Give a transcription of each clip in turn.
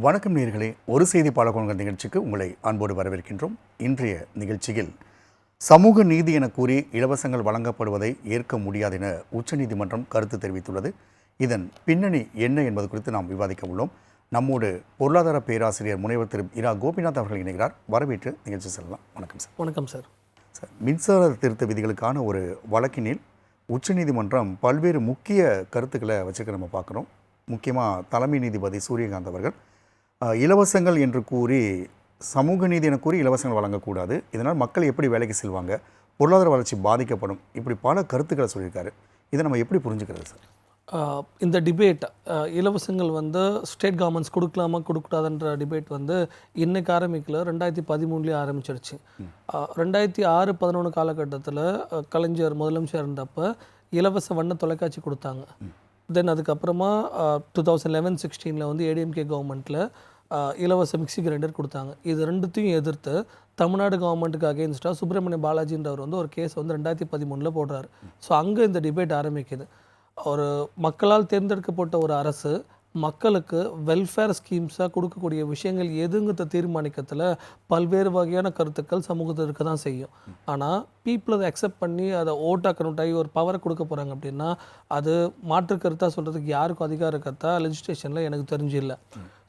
வணக்கம் நேர்களே. ஒரு செய்தி பாலகோண்கள் நிகழ்ச்சிக்கு உங்களை அன்போடு வரவேற்கின்றோம். இன்றைய நிகழ்ச்சியில் சமூக நீதி என கூறி இலவசங்கள் வழங்கப்படுவதை ஏற்க முடியாது என உச்சநீதிமன்றம் கருத்து தெரிவித்துள்ளது. இதன் பின்னணி என்ன என்பது குறித்து நாம் விவாதிக்க உள்ளோம். நம்மோடு பொருளாதார பேராசிரியர் முனைவர் திரு இரா கோபிநாத் அவர்கள் இணைகிறார். வரவேற்று நிகழ்ச்சி செல்லலாம். வணக்கம் சார். வணக்கம் சார். சார் மின்சார திருத்த விதிகளுக்கான ஒரு வழக்கினில் உச்சநீதிமன்றம் பல்வேறு முக்கிய கருத்துக்களை வச்சுக்க நம்ம பார்க்குறோம். முக்கியமாக தலைமை நீதிபதி சூரியகாந்த் அவர்கள் இலவசங்கள் என்று கூறி சமூக நீதி என கூறி இலவசங்கள் வழங்கக்கூடாது. இதனால் மக்கள் எப்படி வேலைக்கு செல்வாங்க? பொருளாதார வளர்ச்சி பாதிக்கப்படும். இப்படி பல கருத்துக்களை சொல்லியிருக்காரு. இதை நம்ம எப்படி புரிஞ்சுக்கிறது சார்? இந்த டிபேட் இலவசங்கள் வந்து ஸ்டேட் கவர்மெண்ட்ஸ் கொடுக்கலாமா கொடுக்கூடாதுன்ற டிபேட் வந்து இன்னைக்கு ஆரம்பிக்கல. ரெண்டாயிரத்தி பதிமூணுலேயே ஆரம்பிச்சிருச்சு. ரெண்டாயிரத்தி ஆறு பதினொன்று காலகட்டத்தில் கலைஞர் முதலமைச்சர் இருந்தப்ப இலவச வண்ண தொலைக்காட்சி கொடுத்தாங்க. தென் அதுக்கப்புறமா டூ தௌசண்ட் லெவன் சிக்ஸ்டீனில் வந்து ஏடிஎம்கே கவர்மெண்ட்டில் இலவச மிக்சி கிரைண்டர் கொடுத்தாங்க. இது ரெண்டுத்தையும் எதிர்த்து தமிழ்நாடு கவர்மெண்ட்டுக்கு அகேன்ஸ்டாக சுப்பிரமணிய பாலாஜின்றவர் வந்து ஒரு கேஸ் வந்து ரெண்டாயிரத்தி பதிமூணில் போடுறாரு. ஸோ அங்கே இந்த டிபேட் ஆரம்பிக்குது. ஒரு மக்களால் தேர்ந்தெடுக்கப்பட்ட ஒரு அரசு மக்களுக்கு வெல்ஃபேர் ஸ்கீம்ஸாக கொடுக்கக்கூடிய விஷயங்கள் எதுங்கிறத தீர்மானிக்கத்தில் பல்வேறு வகையான கருத்துக்கள் சமூகத்தில் இருக்க தான் செய்யும். ஆனால் பீப்புள் அதை அக்செப்ட் பண்ணி அதை ஓட்டாக கன்வெர்ட் ஆகி ஒரு பவரை கொடுக்க போகிறாங்க அப்படின்னா அது மாற்று கருத்தாக சொல்கிறதுக்கு யாருக்கும் அதிகாரம் இருக்கத்தா லெஜிஸ்ட்ரேஷனில் எனக்கு தெரிஞ்சு இல்லை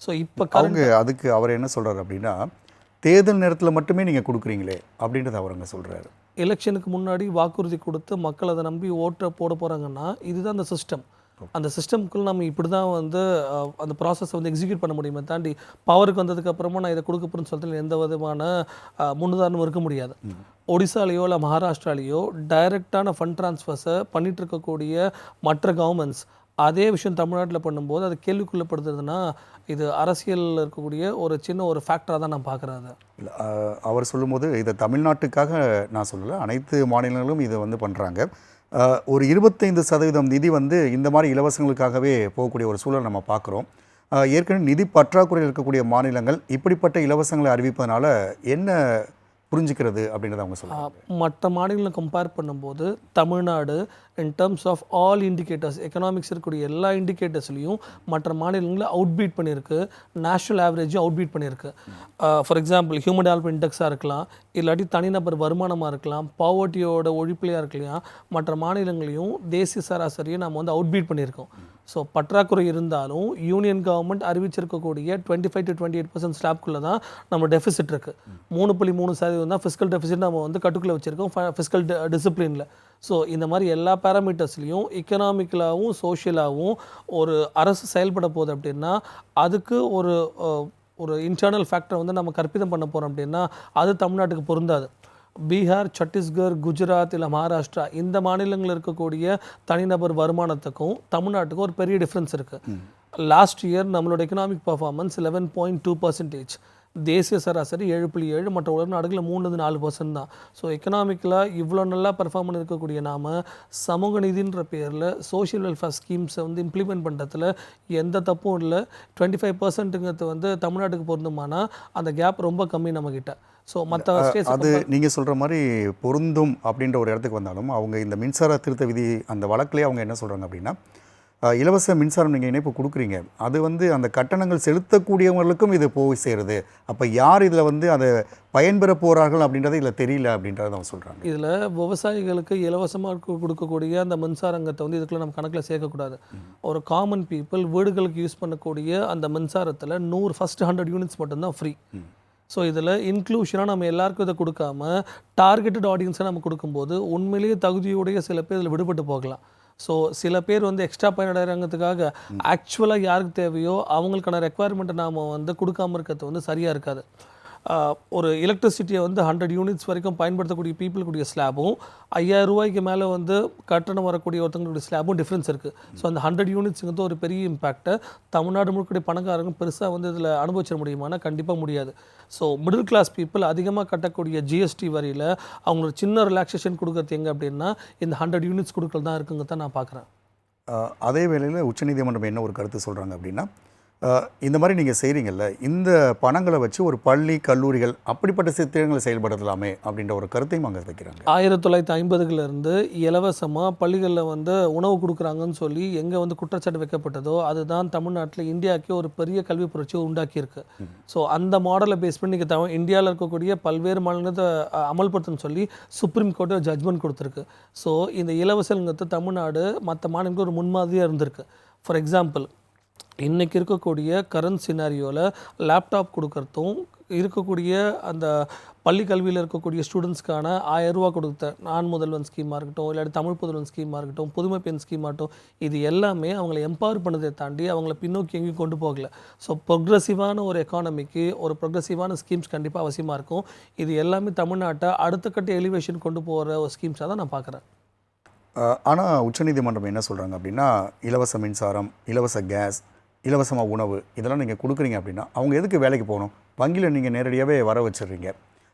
ஸோ இப்போ அவங்க அதுக்கு அவர் என்ன சொல்றாரு அப்படின்னா தேர்தல் நேரத்தில் மட்டுமே நீங்கள் கொடுக்குறீங்களே அப்படின்றத அவர் அங்கே சொல்கிறாரு எலெக்ஷனுக்கு முன்னாடி வாக்குறுதி கொடுத்து மக்கள் அதை நம்பி ஓட்டை போட போகிறாங்கன்னா இதுதான் அந்த சிஸ்டம் அந்த சிஸ்டம்குள்ள நம்ம இப்படி தான் வந்து அந்த ப்ராசஸை வந்து எக்ஸிக்யூட் பண்ண முடியுமே தாண்டி பவருக்கு வந்ததுக்கு அப்புறமா நான் இதை கொடுக்க போகிறேன்னு சொல்லிட்டு எந்த விதமான அஹ், முன்னுதாரணமும் இருக்க முடியாது. ஒடிசாலேயோ இல்லை மகாராஷ்டிராலேயோ டைரெக்டான ஃபண்ட் ட்ரான்ஸ்ஃபர்ஸை பண்ணிட்டு இருக்கக்கூடிய மற்ற கவர்மெண்ட்ஸ் அதே விஷயம் தமிழ்நாட்டில் பண்ணும்போது அது கேள்விக்குள்ளப்படுத்துறதுன்னா இது அரசியலில் இருக்கக்கூடிய ஒரு சின்ன ஒரு ஃபேக்டராக தான் நான் பார்க்குறேன் அதை. இல்ல, அவர் சொல்லும்போது இதை தமிழ்நாட்டுக்காக நான் சொல்லலை அனைத்து மாநிலங்களும் இதை வந்து பண்ணுறாங்க ஒரு இருபத்தைந்து சதவீதம் நிதி வந்து இந்த மாதிரி இலவசங்களுக்காகவே போகக்கூடிய ஒரு சூழல் நம்ம பார்க்குறோம். ஏற்கனவே நிதி பற்றாக்குறை இருக்கக்கூடிய மாநிலங்கள் இப்படிப்பட்ட இலவசங்களை அறிவிப்பதனால என்ன புரிஞ்சுக்கிறது அப்படின்றத அவங்க சொல்லுவாங்க மற்ற மாநிலங்களை கம்பேர் பண்ணும்போது Tamil Nadu in terms of all indicators economics இருக்கக்கூடிய எல்லா இண்டிகேட்டர்ஸ்லையும் மற்ற மாநிலங்களை அவுட்பீட் பண்ணியிருக்கு. நேஷனல் ஆவரேஜும் அவுட்பீட் பண்ணியிருக்கு. ஃபார் எக்ஸாம்பிள் ஹியூமன் டெவலப்மெண்ட் இண்டெக்ஸாக இருக்கலாம் இல்லாட்டி தனிநபர் வருமானமாக இருக்கலாம் பாவர்ட்டியோட ஒழிப்புலையாக இருக்கலாம் மற்ற மாநிலங்களையும் தேசிய சராசரியை நம்ம வந்து அவுட்பீட் பண்ணியிருக்கோம். ஸோ பற்றாக்குறை இருந்தாலும் union government அறிவிச்சிருக்கக்கூடிய twenty five to twenty eight percent ஸ்லாப்குள்ளே தான் நம்ம டெஃபிசிட் இருக்குது மூணு புள்ளி மூணு சதவீதம் தான் ஃபிஸ்கல் டெஃபிசிட் நம்ம வந்து கட்டுக்குள்ளே வச்சுருக்கோம் ஃபிஸ்கல் டிசிப்ளினில் ஸோ இந்த மாதிரி எல்லா பேராமீட்டர்ஸ்லையும் எக்கனாமிக்கலாகவும் சோஷியலாகவும் ஒரு அரசு செயல்பட போகுது அப்படின்னா அதுக்கு ஒரு ஒரு இன்டர்னல் ஃபேக்டரை வந்து நம்ம கற்பிதம் பண்ண போகிறோம் அப்படின்னா அது தமிழ்நாட்டுக்கு பொருந்தாது. பீகார் சத்தீஸ்கர் குஜராத் இல்லை மகாராஷ்டிரா இந்த மாநிலங்களில் இருக்கக்கூடிய தனிநபர் வருமானத்துக்கும் தமிழ்நாட்டுக்கும் ஒரு பெரிய டிஃப்ரென்ஸ் இருக்குது லாஸ்ட் இயர் நம்மளோட economic performance eleven point two percentage தேசிய சராசரி ஏழு புள்ளி ஏழு மற்ற உலக நாடுகளில் மூணு நாலு பர்சன்ட் தான். ஸோ எக்கனாமிக்கலாக இவ்வளோ நல்லா பெர்ஃபார்ம் பண்ணியிருக்கக்கூடிய நாம சமூக நீதின்ற பேரில் சோஷியல் வெல்ஃபேர் ஸ்கீம்ஸை வந்து இம்ப்ளிமெண்ட் பண்ணுறதுல எந்த தப்பும் இல்லை. டுவெண்ட்டி ஃபைவ் பர்சன்ட்டுங்கிறது வந்து தமிழ்நாட்டுக்கு பொருந்துமானா அந்த கேப் ரொம்ப கம்மி நம்மக்கிட்ட ஸோ மற்ற அது நீங்கள் சொல்கிற மாதிரி பொருந்தும் அப்படின்ற ஒரு இடத்துக்கு வந்தாலும் அவங்க இந்த மின்சார திருத்த விதி அந்த வழக்கிலே அவங்க என்ன சொல்கிறாங்க அப்படின்னா இலவச மின்சாரம் நீங்கள் இணைப்பு கொடுக்குறீங்க. அது வந்து அந்த கட்டணங்கள் செலுத்தக்கூடியவங்களுக்கும் இது போய் சேருது. அப்போ யார் இதில் வந்து அதை பயன்பெற போகிறார்கள் அப்படின்றது இதில் தெரியல அப்படின்றத அவங்க சொல்கிறாங்க இதில் விவசாயிகளுக்கு இலவசமாக கொடுக்கக்கூடிய அந்த மின்சாரங்கத்தை வந்து இதுக்குள்ள நம்ம கணக்கில் சேர்க்கக்கூடாது. ஒரு காமன் பீப்புள் வீடுகளுக்கு யூஸ் பண்ணக்கூடிய அந்த மின்சாரத்தில் நூறு ஃபஸ்ட் ஹண்ட்ரட் யூனிட்ஸ் மட்டும்தான் ஃப்ரீ ஸோ இதில் இன்க்ளூஷனாக நம்ம எல்லாருக்கும் இதை கொடுக்காம டார்கெட்டட் ஆடியன்ஸை நம்ம கொடுக்கும்போது உண்மையிலேயே தகுதியுடைய சில பேர் இதில் விடுபட்டு போகலாம். ஸோ சில பேர் வந்து எக்ஸ்ட்ரா பயனடைறங்கிறதுக்காக ஆக்சுவலாக யாருக்கு தேவையோ அவங்களுக்கான ரெக்குவயர்மெண்ட்டை நாம் வந்து கொடுக்காம இருக்கிறது வந்து சரியாக இருக்காது. ஒரு எலக்ட்ரிசிட்டியை வந்து ஹண்ட்ரட் யூனிட்ஸ் வரைக்கும் பயன்படுத்தக்கூடிய பீப்புளுக்குரிய ஸ்லாபும் ஐயாயிரம் ரூபாய்க்கு மேலே வந்து கட்டணம் வரக்கூடிய ஒருத்தங்களுடைய ஸ்லாபும் டிஃப்ரென்ஸ் இருக்குது ஸோ அந்த ஹண்ட்ரட் யூனிட்ஸுங்கிறது ஒரு பெரிய இம்பேக்ட்டை தமிழ்நாடு முழுக்கூடிய பணக்காரங்க பெருசாக வந்து இதில் அனுபவிச்சிட முடியுமானா கண்டிப்பாக முடியாது. ஸோ மிடில் கிளாஸ் பீப்புள் அதிகமாக கட்டக்கூடிய ஜிஎஸ்டி வரியில் அவங்களுக்கு சின்ன ரிலாக்ஸேஷன் கொடுக்குறது எங்கே அப்படின்னா இந்த ஹண்ட்ரட் யூனிட்ஸ் கொடுக்கறது தான் இருக்குங்க தான் நான் பார்க்குறேன் அதே வேளையில் உச்சநீதிமன்றம் என்ன ஒரு கருத்து சொல்கிறாங்க அப்படின்னா இந்த மாதிரி நீங்கள் செய்கிறீங்கல்ல இந்த பணங்களை வச்சு ஒரு பள்ளி கல்லூரிகள் அப்படிப்பட்ட திட்டங்களை செயல்படுத்தலாமே அப்படின்ற ஒரு கருத்தையும் அங்கே வைக்கிறாங்க. ஆயிரத்தி தொள்ளாயிரத்தி ஐம்பதுகளில் இருந்து இலவசமாக பள்ளிகளில் வந்து உணவு கொடுக்குறாங்கன்னு சொல்லி எங்கே வந்து குற்றச்சாட்டு வைக்கப்பட்டதோ அதுதான் தமிழ்நாட்டில் இந்தியாவுக்கே ஒரு பெரிய கல்வி புரட்சியை உண்டாக்கியிருக்கு. ஸோ அந்த மாடலை பேஸ் பண்ணி நீங்கள் தமிழ் இந்தியாவில் இருக்கக்கூடிய பல்வேறு மாநிலத்தை அமல்படுத்தணும்னு சொல்லி சுப்ரீம் கோர்ட்டு ஜட்ஜ்மெண்ட் கொடுத்துருக்கு. ஸோ இந்த இலவசங்கிறது தமிழ்நாடு மற்ற மாநிலங்களுக்கு ஒரு முன்மாதிரியாக இருந்திருக்கு. ஃபார் எக்ஸாம்பிள் இன்றைக்கி இருக்கக்கூடிய கரண்ட் சினாரியோவில் லேப்டாப் கொடுக்கறதும் இருக்கக்கூடிய அந்த பள்ளி கல்வியில் இருக்கக்கூடிய ஸ்டூடெண்ட்ஸ்க்கான ஆயிரம் ரூபா கொடுத்த நான் முதல்வன் ஸ்கீமாக இருக்கட்டும் இல்லாட்டி தமிழ் புதல்வன் ஸ்கீமாக இருக்கட்டும் புதுமை பெண் ஸ்கீமாக இருக்கட்டும் இது எல்லாமே அவங்களை எம்பவர் பண்ணதை தாண்டி அவங்கள பின்னோக்கி எங்கேயும் கொண்டு போகலை. ஸோ ப்ரொக்ரெசிவான ஒரு எக்கானமிக்கு ஒரு ப்ரொக்ரெசிவான ஸ்கீம்ஸ் கண்டிப்பாக அவசியமாக இருக்கும். இது எல்லாமே தமிழ்நாட்டை அடுத்த கட்ட எலிவேஷன் கொண்டு போகிற ஒரு ஸ்கீம்ஸாக தான் நான் பார்க்குறேன். ஆனால் உச்சநீதிமன்றம் என்ன சொல்கிறாங்க அப்படின்னா இலவச மின்சாரம் இலவச கேஸ் இலவசமாக உணவு இதெல்லாம் நீங்கள் கொடுக்குறீங்க அப்படின்னா அவங்க எதுக்கு வேலைக்கு போகணும்? வங்கியில் நீங்கள் நேரடியாகவே வர வச்சிடுறீங்க.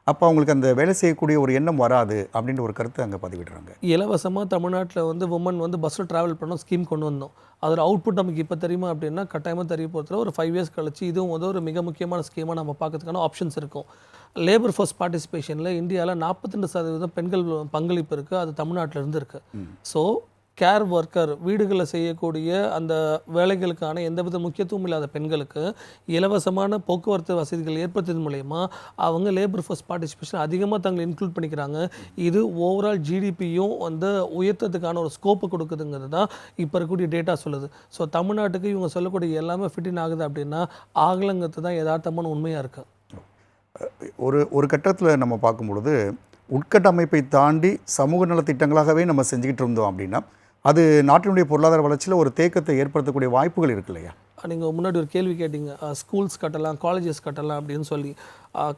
அப்போ அவங்களுக்கு அந்த வேலை செய்யக்கூடிய ஒரு எண்ணம் வராது அப்படின்ற ஒரு கருத்தை அங்கே பதிவிடுறாங்க. இலவசமாக தமிழ்நாட்டில் வந்து உமன் வந்து பஸ்ஸில் ட்ராவல் பண்ண ஸ்கீம் கொண்டு வந்தோம். அதோட அவுட்புட் நமக்கு இப்போ தெரியுமா அப்படின்னா கட்டாயமாக தெரிய போகிறதுல ஒரு ஃபைவ் இயர்ஸ் கழிச்சு இதுவும் வந்து ஒரு மிக முக்கியமான ஸ்கீமாக நம்ம பார்க்கறதுக்கான ஆப்ஷன்ஸ் இருக்கும். லேபர் ஃபோர்ஸ் பார்ட்டிசிபேஷனில் இந்தியாவில் நாற்பத்தெண்டு சதவீதம் பெண்கள் பங்களிப்பு இருக்குது அது தமிழ்நாட்டில் இருந்து இருக்குது ஸோ கேர் ஒர்க்கர் வீடுகளில் செய்யக்கூடிய அந்த வேலைகளுக்கான எந்தவித முக்கியத்துவம் இல்லாத பெண்களுக்கு இலவசமான போக்குவரத்து வசதிகள் ஏற்படுத்துறது மூலயமா அவங்க லேபர் ஃபோர்ஸ் பார்ட்டிசிபேஷன் அதிகமாக தங்களை இன்க்ளூட் பண்ணிக்கிறாங்க. இது ஓவரால் ஜிடிபியும் வந்து உயர்த்ததுக்கான ஒரு ஸ்கோப்பு கொடுக்குதுங்கிறது தான் இப்போ இருக்கக்கூடிய டேட்டா சொல்லுது. ஸோ தமிழ்நாட்டுக்கு இவங்க சொல்லக்கூடிய எல்லாமே ஃபிட்டின் ஆகுது அப்படின்னா ஆகலங்கிறது தான் யதார்த்தமான உண்மையாக இருக்குது ஒரு ஒரு கட்டத்தில் நம்ம பார்க்கும் பொழுது உட்கட்டமைப்பை தாண்டி சமூக நலத்திட்டங்களாகவே நம்ம செஞ்சுக்கிட்டு இருந்தோம் அப்படின்னா அது நாட்டினுடைய பொருளாதார வளர்ச்சியில் ஒரு தேக்கத்தை ஏற்படுத்தக்கூடிய வாய்ப்புகள் இருக்கு இல்லையா? நீங்கள் முன்னாடி ஒரு கேள்வி கேட்டீங்க ஸ்கூல்ஸ் கட்டலாம் காலேஜஸ் கட்டலாம் அப்படின்னு சொல்லி.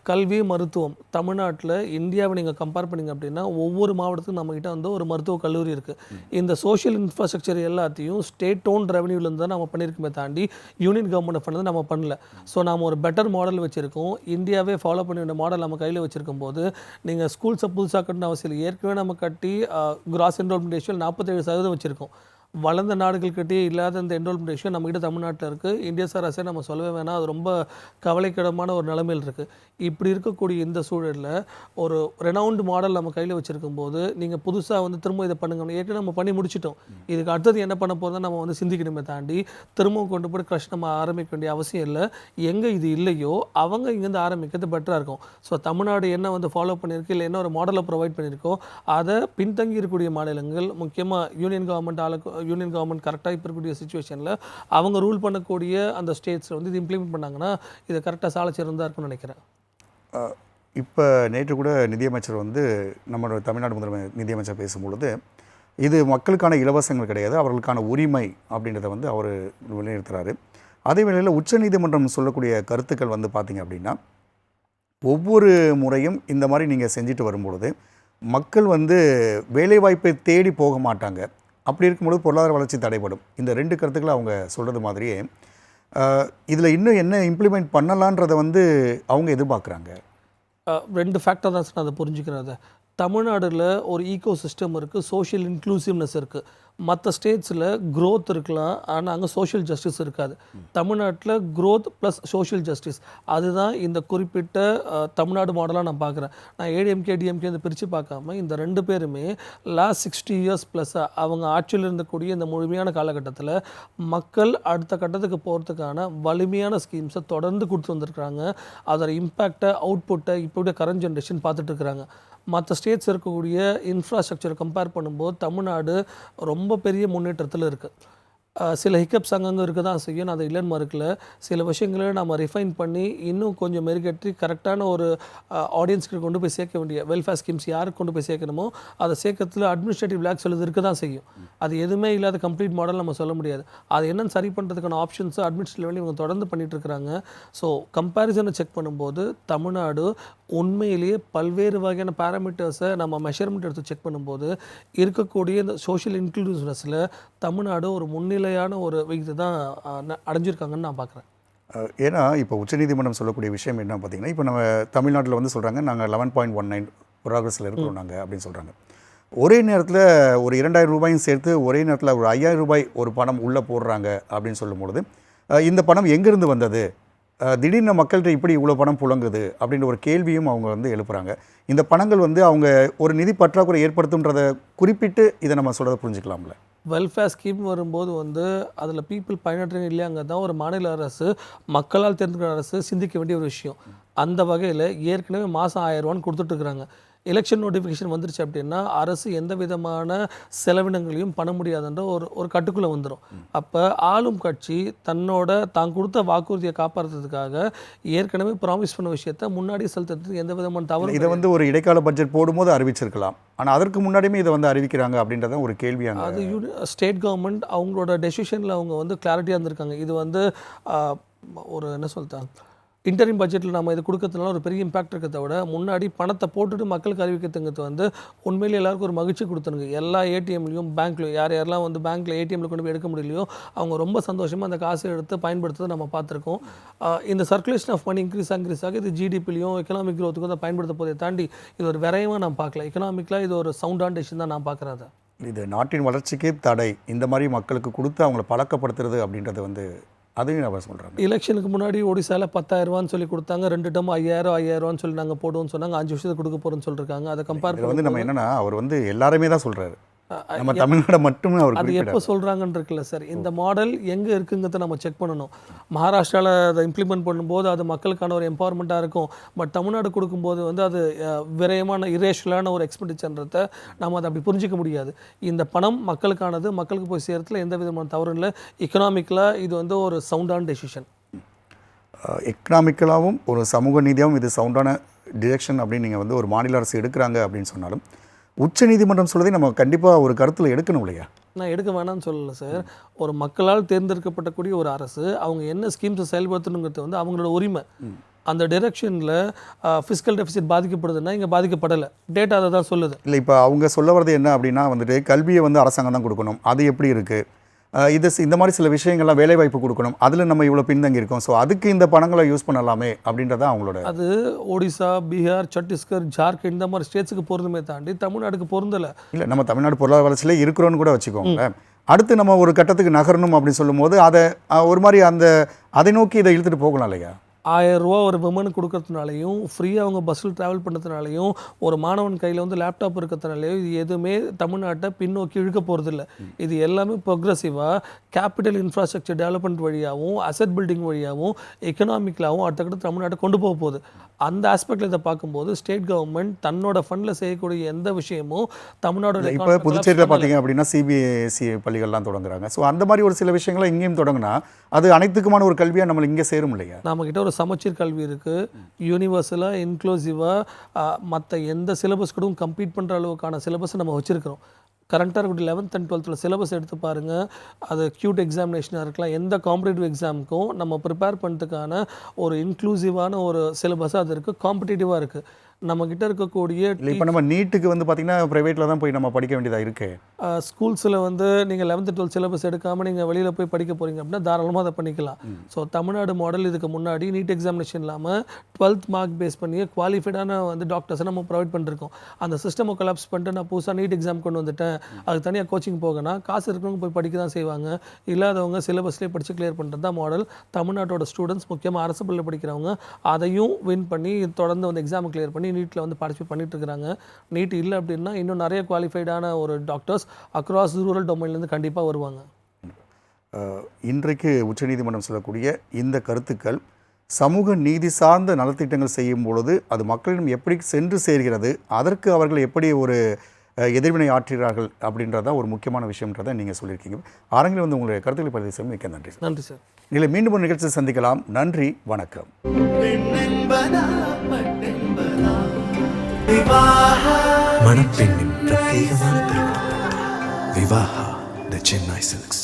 கல்வி மருத்துவம் தமிழ்நாட்டில் இந்தியாவை நீங்கள் கம்பேர் பண்ணிங்க அப்படின்னா ஒவ்வொரு மாவட்டத்துக்கும் நம்மக்கிட்ட வந்து ஒரு மருத்துவக் கல்லூரி இருக்குது இந்த சோஷியல் இன்ஃப்ராஸ்ட்ரக்சர் எல்லாத்தையும் ஸ்டேட் ஓன் ரெவன்யூலேருந்து தான் நம்ம பண்ணியிருக்கோமே தாண்டி யூனியன் கவர்மெண்ட் ஃபண்ட் நம்ம பண்ணல. ஸோ நாம் ஒரு பெட்டர் மாடல் வச்சுருக்கோம். இந்தியாவே ஃபாலோ பண்ணி வேண்டிய மாடல் நம்ம கையில் வச்சுருக்கும் போது நீங்கள் ஸ்கூல்ஸை புதுசாக கட்டணும் அவசியம் இல்லை. ஏற்கனவே நம்ம கட்டி கிராஸ் என்ரோல்மெண்ட் ரேஷியோ நாற்பத்தேழு சதவீதம் வச்சுருக்கோம். வளர்ந்த நாடுகள்கிட்டயே இல்லாத இந்த என்ரோல்மெண்ட் ரேஷியோ நம்மகிட்ட தமிழ்நாட்டில் இருக்குது இந்திய சராசரி நம்ம சொல்லவே வேணாம். அது ரொம்ப கவலைக்கிடமான ஒரு நிலைமையில் இருக்குது இப்படி இருக்கக்கூடிய இந்த சூழலில் ஒரு ரெனவுண்ட் மாடல் நம்ம கையில் வச்சுருக்கும் போது நீங்கள் புதுசாக வந்து திரும்ப இதை பண்ணுங்க ஏற்கனவே நம்ம பண்ணி முடிச்சிட்டோம். இதுக்கு அடுத்தது என்ன பண்ண போகிறதா நம்ம வந்து சிந்திக்கணுமே தாண்டி திரும்பவும் கொண்டு போய் க்ரஷ் நம்ம ஆரம்பிக்க வேண்டிய அவசியம் இல்லை. எங்கே இது இல்லையோ அவங்க இங்கேருந்து ஆரம்பிக்கிறது பெட்டராக இருக்கும். ஸோ தமிழ்நாடு என்ன வந்து ஃபாலோ பண்ணியிருக்கு இல்லை என்ன ஒரு மாடலை ப்ரொவைட் பண்ணியிருக்கோ அதை பின்தங்கி இருக்கக்கூடிய மாநிலங்கள் முக்கியமாக யூனியன் கவர்மெண்ட் ஆளுக்கு யூனியன் கவர்மெண்ட் கரெக்டாக இப்போ இருக்கக்கூடிய சுச்சுவேஷனில் அவங்க ரூல் பண்ணக்கூடிய அந்த ஸ்டேட்ஸில் வந்து இது இம்ப்ளிமெண்ட் பண்ணாங்கன்னா இதை கரெக்டாக சால சிறந்ததாக இருக்கும்னு நினைக்கிறேன். இப்போ நேற்று கூட நிதியமைச்சர் வந்து நம்மளோட தமிழ்நாடு முதல்வர் நிதியமைச்சர் பேசும்பொழுது இது மக்களுக்கான இலவசங்கள் கிடையாது அவர்களுக்கான உரிமை அப்படின்றத வந்து அவர் வலியுறுத்துறாரு. அதே வேளையில் உச்சநீதிமன்றம் சொல்லக்கூடிய கருத்துக்கள் வந்து பார்த்தீங்க அப்படின்னா ஒவ்வொரு முறையும் இந்த மாதிரி நீங்கள் செஞ்சுட்டு வரும்பொழுது மக்கள் வந்து வேலைவாய்ப்பை தேடி போக மாட்டாங்க. அப்படி இருக்கும்போது பொருளாதார வளர்ச்சி தடைப்படும் இந்த ரெண்டு கருத்துக்களை அவங்க சொல்கிறது மாதிரியே இதில் இன்னும் என்ன இம்ப்ளிமெண்ட் பண்ணலான்றதை வந்து அவங்க எதிர்பார்க்குறாங்க? ரெண்டு ஃபேக்டர் தான் சார் நான் அதை புரிஞ்சுக்கிறேன் அதை. தமிழ்நாடில் ஒரு ஈகோ சிஸ்டம் இருக்குது சோஷியல் இன்க்ளூசிவ்னஸ் இருக்குது மற்ற ஸ்டேட்ஸில் க்ரோத் இருக்கலாம். ஆனால் அங்கே சோஷியல் ஜஸ்டிஸ் இருக்காது. தமிழ்நாட்டில் க்ரோத் ப்ளஸ் சோஷியல் ஜஸ்டிஸ் அதுதான் இந்த குறிப்பிட்ட தமிழ்நாடு மாடலாக நான் பார்க்குறேன் நான் ஏடிஎம்கே டிஎம்கே இந்த பிரித்து பார்க்காம இந்த ரெண்டு பேருமே லாஸ்ட் சிக்ஸ்டி இயர்ஸ் ப்ளஸ் அவங்க ஆட்சியில் இருந்தக்கூடிய இந்த முழுமையான காலகட்டத்தில் மக்கள் அடுத்த கட்டத்துக்கு போகிறதுக்கான வலிமையான ஸ்கீம்ஸை தொடர்ந்து கொடுத்து வந்திருக்கிறாங்க. அதோட இம்பேக்டை அவுட்புட்டை இப்போ கரண்ட் ஜென்ரேஷன் பார்த்துட்டு இருக்கிறாங்க. மற்ற ஸ்டேட்ஸ் இருக்கக்கூடிய இன்ஃப்ராஸ்ட்ரக்சரை கம்பேர் பண்ணும்போது தமிழ்நாடு ரொம்ப பெரிய முன்னேற்றத்தில் இருக்குது சில ஹிக்கப்ஸ் அங்கங்கே இருக்க தான் செய்யும். நான் அதை இல்லைன்னு மறுக்கல. சில விஷயங்களை நம்ம ரிஃபைன் பண்ணி இன்னும் கொஞ்சம் மெருகேற்றி கரெக்டான ஒரு ஆடியன்ஸ்க்கு கொண்டு போய் சேர்க்க வேண்டிய வெல்ஃபேர் ஸ்கீம்ஸ் யாருக்கு கொண்டு போய் சேர்க்கணுமோ அதை சேர்க்கறதுல அட்மினிஸ்ட்ரேட்டிவ் லேக்ஸ் எழுது இருக்க தான் செய்யும். அது எதுவுமே இல்லாத கம்ப்ளீட் மாடல் நம்ம சொல்ல முடியாது. அது என்னன்னு சரி பண்ணுறதுக்கான ஆப்ஷன்ஸை அட்மினிஸ்ட்ரேட் லெவலில் இவங்க தொடர்ந்து பண்ணிட்டு இருக்கிறாங்க. ஸோ கம்பேரிசனை செக் பண்ணும்போது தமிழ்நாடு உண்மையிலேயே பல்வேறு வகையான பேராமீட்டர்ஸை நம்ம மெஷர்மெண்ட் எடுத்து செக் பண்ணும்போது இருக்கக்கூடிய இந்த சோஷியல் இன்க்ளூசிவ்னஸில் தமிழ்நாடு ஒரு முன்னிலை முன்னிலையான ஒரு விகிதை தான் அடைஞ்சிருக்காங்கன்னு நான் பார்க்குறேன் ஏன்னா இப்போ உச்சநீதிமன்றம் சொல்லக்கூடிய விஷயம் என்ன பார்த்தீங்கன்னா இப்போ நம்ம தமிழ்நாட்டில் வந்து சொல்கிறாங்க நாங்கள் லெவன் பாயிண்ட் ஒன் நைன் ப்ராக்ரஸில் இருக்கிறோம் நாங்கள் அப்படின்னு சொல்கிறாங்க ஒரே நேரத்தில் ஒரு இரண்டாயிரம் ரூபாயும் சேர்த்து ஒரே நேரத்தில் ஒரு ஐயாயிரம் ரூபாய் ஒரு பணம் உள்ளே போடுறாங்க அப்படின்னு சொல்லும்பொழுது இந்த பணம் எங்கேருந்து வந்தது? திடீர்னு மக்கள்கிட்ட இப்படி இவ்வளோ பணம் புழங்குது அப்படின்ற ஒரு கேள்வியும் அவங்க வந்து எழுப்புறாங்க. இந்த பணங்கள் வந்து அவங்க ஒரு நிதி பற்றாக்குறை ஏற்படுத்தும்ன்றதை குறிப்பிட்டு இதை நம்ம சொல்கிறத புரிஞ்சுக்கலாம்ல. வெல்ஃபேர் ஸ்கீம் வரும்போது வந்து அதில் பீப்புள் பயனற்ற இல்லையாங்க தான் ஒரு மாநில அரசு மக்களால் தேர்ந்தெடுக்கிற அரசு சிந்திக்க வேண்டிய ஒரு விஷயம். அந்த வகையில் ஏற்கனவே மாதம் ஆயிரம் ரூபான்னு கொடுத்துட்ருக்குறாங்க எலெக்ஷன் நோட்டிஃபிகேஷன் வந்துருச்சு அப்படின்னா அரசு எந்த விதமான செலவினங்களையும் பண்ண முடியாதுன்ற ஒரு ஒரு கட்டுக்குள்ளே வந்துடும் அப்போ ஆளும் கட்சி தன்னோட தான் கொடுத்த வாக்குறுதியை காப்பாற்றுறதுக்காக ஏற்கனவே ப்ராமிஸ் பண்ண விஷயத்த முன்னாடி செலுத்துறதுக்கு எந்த விதமான தவறும் இதை வந்து ஒரு இடைக்கால பட்ஜெட் போடும்போது அறிவிச்சிருக்கலாம். ஆனால் அதற்கு முன்னாடியுமே இதை வந்து அறிவிக்கிறாங்க அப்படின்றத ஒரு கேள்வியாங்க அது ஸ்டேட் கவர்மெண்ட் அவங்களோட டெசிஷனில் அவங்க வந்து கிளாரிட்டியாக இருந்திருக்காங்க. இது வந்து ஒரு என்ன சொல்லிட்டாங்க இன்டரிம் பட்ஜெட்டில் நம்ம இது கொடுக்கறதுனால ஒரு பெரிய இம்பாக்ட் இருக்கிறத விட முன்னாடி பணத்தை போட்டுட்டு மக்களுக்கு அறிவிக்கிறதுங்கிறது வந்து உண்மையிலே எல்லாருக்கும் ஒரு மகிழ்ச்சி கொடுத்துருங்க. எல்லா ஏடிஎம்லையும் பேங்க்லையும் யார் யாரெல்லாம் வந்து பேங்க்கில் ஏடிஎம்மில் கொண்டு போய் எடுக்க முடியலையோ அவங்க ரொம்ப சந்தோஷமாக அந்த காசை எடுத்து பயன்படுத்துறதை நம்ம பார்த்துருக்கோம். இந்த circulation of money increase increase ஆக இது ஜிடிபிலையும் எக்கனாமிக் க்ரோத்துக்கும் அதை பயன்படுத்த போதை தாண்டி இது ஒரு விரைவாக நான் பார்க்கல. எக்கனாமிக்கலாக இது ஒரு சவுண்டான டெசிஷன் தான் நான் பார்க்குறேன் அதை. இது நாட்டின் வளர்ச்சிக்கே தடை. இந்த மாதிரி மக்களுக்கு கொடுத்து அவங்கள பழக்கப்படுத்துறது அப்படின்றது வந்து அதையும் நம்ம சொல்கிறாங்க எலெக்ஷனுக்கு முன்னாடி ஒடிசால பத்தாயிரம் ரூபான்னு சொல்லி கொடுத்தாங்க. ரெண்டு டம் ஐயாயிரம் ரூபான்னு சொல்லி நாங்கள் போடுவோம்னு சொன்னாங்க. அஞ்சு வருஷத்துக்கு கொடுக்க போகிறோம்னு சொல்லியிருக்காங்க அதை கம்பேர் வந்து நம்ம என்னன்னா அவர் வந்து எல்லாருமே தான் சொல்கிறாரு நம்ம தமிழ்நாடு மட்டுமே அவர் அது எப்போ சொல்கிறாங்கன்னு இருக்குல்ல சார்? இந்த மாடல் எங்கே இருக்குங்கிறத நம்ம செக் பண்ணணும். மகாராஷ்டிராவில் அதை இம்ப்ளிமெண்ட் பண்ணும்போது அது மக்களுக்கான ஒரு எம்பவர்மெண்ட்டாக இருக்கும். பட் தமிழ்நாடு கொடுக்கும்போது வந்து அது விரயமான இரேஷனலான ஒரு எக்ஸ்பெண்டிச்சர்ன்றதை நம்ம அதை அப்படி புரிஞ்சிக்க முடியாது. இந்த பணம் மக்களுக்கானது மக்களுக்கு போய் சேர்த்துல எந்த விதமான தவறும் இல்லை. எக்கனாமிக்கலாக இது வந்து ஒரு சவுண்டான டெசிஷன் எக்கனாமிக்கலாகவும் ஒரு சமூக நீதியாகவும் இது சவுண்டான டிரெக்ஷன் அப்படின்னு நீங்கள் வந்து ஒரு மாநில அரசு எடுக்கிறாங்க அப்படின்னு சொன்னாலும் உச்ச நீதிமன்றம் சொல்றதை நம்ம கண்டிப்பாக ஒரு கருத்தில் எடுக்கணும் இல்லையா? நான் எடுக்க வேணாம்னு சொல்லலை சார் ஒரு மக்களால் தேர்ந்தெடுக்கப்படக்கூடிய ஒரு அரசு அவங்க என்ன ஸ்கீம்ஸை செயல்படுத்தணுங்கிறது வந்து அவங்களோட உரிமை. அந்த டைரெக்ஷனில் ஃபிசிக்கல் டெபிசிட் பாதிக்கப்படுதுன்னா இங்கே பாதிக்கப்படலை. டேட்டா அதை தான் சொல்லுது. இல்லை இப்போ அவங்க சொல்ல வர்றது என்ன அப்படின்னா வந்துட்டு கல்வியை வந்து அரசாங்கம் தான் கொடுக்கணும். அது எப்படி இருக்குது இது இந்த மாதிரி சில விஷயங்கள்லாம் வேலைவாய்ப்பு கொடுக்கணும். அதில் நம்ம இவ்வளோ பின்தங்கி இருக்கோம் ஸோ அதுக்கு இந்த பணங்களை யூஸ் பண்ணலாமே அப்படின்றத அவங்களோட அது ஒடிசா பீகார் சத்தீஸ்கர் ஜார்க்கண்ட் இந்த மாதிரி ஸ்டேட்ஸுக்கு பொருந்துமே தாண்டி தமிழ்நாடுக்கு பொருந்தலை. இல்லை நம்ம தமிழ்நாடு பொருளாதார வளர்ச்சியிலே இருக்கிறோன்னு கூட வச்சுக்கோங்களேன். அடுத்து நம்ம ஒரு கட்டத்துக்கு நகரணும் அப்படின்னு சொல்லும்போது அதை ஒரு மாதிரி அந்த அதை நோக்கி இதை இழுத்துட்டு போகலாம் இல்லையா? ஆயிரம் ரூபா ஒரு விமனுக்கு கொடுக்கறதுனாலையும் ஃப்ரீயாக அவங்க பஸ்ஸில் ட்ராவல் பண்ணுறதுனாலையும் ஒரு மாணவன் கையில் வந்து லேப்டாப் இருக்கிறதுனாலையும் இது எதுவுமே தமிழ்நாட்டை பின்னோக்கி இழுக்க போகிறதில்ல இது எல்லாமே ப்ரொக்ரெசிவாக கேபிட்டல் இன்ஃப்ராஸ்ட்ரக்சர் டெவலப்மெண்ட் வழியாகவும் அசெட் பில்டிங் வழியாகவும் எக்கனாமிக்கலாகவும் அடுத்த கட்ட தமிழ்நாட்டை கொண்டு போக போகுது. அந்த ஆஸ்பெக்டில் இதை பார்க்கும்போது ஸ்டேட் கவர்மெண்ட் தன்னோட ஃபண்டில் செய்யக்கூடிய எந்த விஷயமும் தமிழ்நாடோட இப்போ புதுச்சேரியில் பார்த்தீங்க அப்படின்னா சிபிஎஸ்சி பள்ளிகள்லாம் தொடங்குறாங்க. ஸோ அந்த மாதிரி ஒரு சில விஷயங்களை இங்கேயும் தொடங்கினா அது அனைத்துக்குமான ஒரு கல்வியாக நம்மளை இங்கே சேரும் இல்லையா? நம்மக்கிட்ட ஒரு சமச்சீர் கல்வி இருக்குது யூனிவர்சலாக இன்க்ளூசிவாக மற்ற எந்த சிலபஸ் கூடவும் கம்பீட் பண்ணுற அளவுக்கான சிலபஸை நம்ம வச்சுருக்கிறோம். கரண்ட்டாக இருக்கக்கூடிய லெவன்த் அண்ட் டுவெல்த்தில் சிலபஸ் எடுத்து பாருங்கள் அது க்யூட் எக்ஸாமினேஷனாக இருக்கலாம். எந்த காம்படேட்டிவ் எக்ஸாமுக்கும் நம்ம ப்ரிப்பேர் பண்ணுறதுக்கான ஒரு இன்க்ளூசிவான ஒரு சிலபஸாக அது இருக்குது காம்படேட்டிவாக இருக்குது நம்மக்கிட்ட இருக்கக்கூடிய இப்போ நம்ம நீட்டுக்கு வந்து பார்த்தீங்கன்னா ப்ரைவேட்டில் தான் போய் நம்ம படிக்க வேண்டியதாக இருக்கு? ஸ்கூல்ஸில் வந்து நீங்கள் லெவன்த்து டுவெல்த் சிலபஸ் எடுக்காமல் நீங்கள் வெளியில் போய் படிக்க போகிறீங்க அப்படின்னா தாராளமாக அதை பண்ணிக்கலாம். ஸோ தமிழ்நாடு மாடல் இதுக்கு முன்னாடி நீட் எக்ஸாமினேஷன் இல்லாமல் டுவெல்த் மார்க் பேஸ் பண்ணி குவாலிஃபைடான வந்து டாக்டர்ஸை நம்ம ப்ரொவைட் பண்ணிருக்கோம். அந்த சிஸ்டமை கொலாப்ஸ் பண்ணிட்டு நான் புதுசாக நீட் எக்ஸாம் கொண்டு வந்துட்டேன். அதுக்கு தனியாக கோச்சிங் போகனா காசு இருக்கிறவங்க போய் படிக்க தான் செய்வாங்க. இல்லாதவங்க சிலபஸ்லேயே படித்து கிளியர் பண்ணுறது தான் மாடல் தமிழ்நாட்டோட ஸ்டூடெண்ட்ஸ் முக்கியமாக அரசு பள்ளியில் படிக்கிறவங்க அதையும் வின் பண்ணி தொடர்ந்து வந்து எக்ஸாம் கிளியர் பண்ணி நீட்டில் வந்து பார்ட்டிசிபேட் பண்ணிட்டு இருக்காங்க நீட் இல்லை அப்படின்னா இன்னும் நிறைய குவாலிஃபைடான ஒரு டாக்டர்ஸ் அக்ராஸ் ரூரல் டொமைன்லேருந்து கண்டிப்பாக வருவாங்க. இன்றைக்கு உச்சநீதிமன்றம் சொல்லக்கூடிய இந்த கருத்துக்கள் சமூக நீதி சார்ந்த நலத்திட்டங்கள் செய்யும் பொழுது அது மக்களிடம் எப்படி சென்று சேர்கிறது அதற்கு அவர்கள் எப்படி ஒரு எதிர்வினை ஆற்றுகிறார்கள் அப்படின்றதா ஒரு முக்கியமான விஷயம்ன்றதை நீங்கள் சொல்லியிருக்கீங்க. அரங்கில் வந்து உங்களுடைய கருத்துக்களை பதிவு செய்ய மிக்க நன்றி சார். நன்றி சார். இல்லை மீண்டும் ஒரு நிகழ்ச்சியில் சந்திக்கலாம். நன்றி வணக்கம். மணப்பெண்ணின் பிரத்யேகமான பிரிவு விவாஹா த சென்னை சில்க்ஸ்.